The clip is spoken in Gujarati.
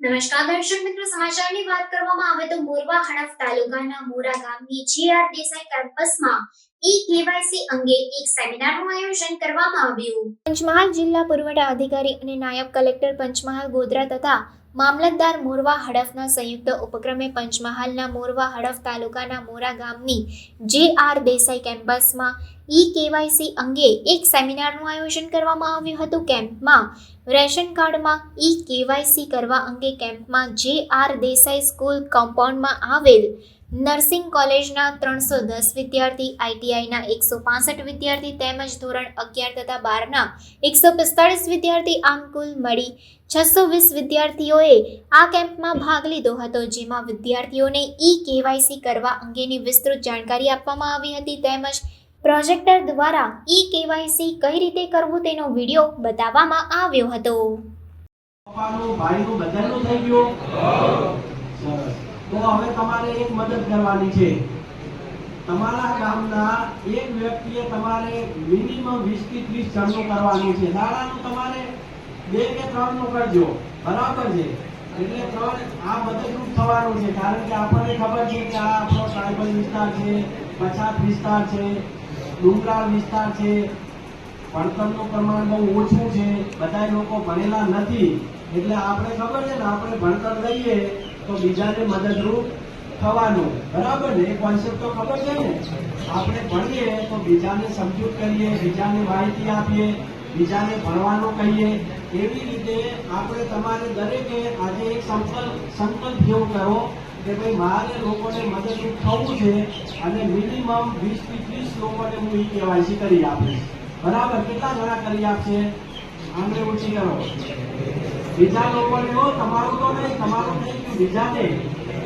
નમસ્કાર દર્શક મિત્રો, સમાચારની વાત કરવામાં આવે તો મોરવા હડફ તાલુકાના મોરા ગામની જીઆર દેસાઈ કેમ્પસમાં ઈ અંગે એક સેમિનારનું આયોજન કરવામાં આવ્યું. પંચમહાલ જિલ્લા પુરવઠા અધિકારી અને નાયબ કલેક્ટર પંચમહાલ ગોધરા તથા મામલતદાર મોરવા હડફના સંયુક્ત ઉપક્રમે પંચમહાલના મોરવા હડફ તાલુકાના મોરા ગામની જે આર દેસાઈ કેમ્પસમાં ઈ કેવાયસી અંગે એક સેમિનારનું આયોજન કરવામાં આવ્યું હતું. કેમ્પમાં રેશન કાર્ડમાં ઈ કેવાયસી કરવા અંગે કેમ્પમાં જે આર દેસાઈ સ્કૂલ કમ્પાઉન્ડમાં આવેલ નર્સિંગ કોલેજના ત્રણસો દસ વિદ્યાર્થી, આઈટીઆઈના એકસો પાસઠ વિદ્યાર્થી તેમજ ધોરણ અગિયાર તથા બારના એકસો પિસ્તાળીસ વિદ્યાર્થી આમ કુલ મળી છસો વીસ વિદ્યાર્થીઓએ આ કેમ્પમાં ભાગ લીધો હતો, જેમાં વિદ્યાર્થીઓને ઈ કેવાયસી કરવા અંગેની વિસ્તૃત જાણકારી આપવામાં આવી હતી તેમજ પ્રોજેક્ટર દ્વારા ઈ કેવાયસી કઈ રીતે કરવું તેનો વીડિયો બતાવવામાં આવ્યો હતો. હવે તમારે એક મદદ કરવાની છે. તમારા ગામના એક વ્યક્તિએ તમારે મિનિમમ 20 થી 30 જણનું કરવાનું છે. દાડાનું તમારે બે કે ત્રણનું કરજો. બરાબર છે? એટલે ત્રણ આ મદદરૂપ થવાનું છે. કારણ કે આપણને ખબર છે કે આ આપણો ટ્રાઇબલ વિસ્તાર છે, પછાત વિસ્તાર છે, ડુંગરાળ વિસ્તાર છે. ભણતરનું પ્રમાણ બહુ ઓછું છે. બધા લોકો ભણેલા નથી. એટલે આપણે ખબર છે ને, આપણે ભણતર લઈએ તો બીજાને મદદરૂપ થવાનું. બરાબર ને? એ કોન્સેપ્ટ તો ખબર છે ને? આપણે ભણીએ તો બીજાને સમજૂત કરીએ, બીજાને માહિતી આપીએ, બીજાને ભણવાનું કહીએ. એવી રીતે આપણે તમારે દરેકે આજે એક સંકલ્પ સંકલ્પ જેવો કરો કે ભાઈ મારે લોકોને મદદરૂપ થવું છે અને મિનિમમ વીસથી ત્રીસ લોકોને હું ઈ કેવાયસી કરી આપીશ. બરાબર? કેટલા જણા કરી આપશે? આંગળી ઊંચી કરો. બીજા લોકોને તમારું તો નહીં તમારું નહીં બીજાને.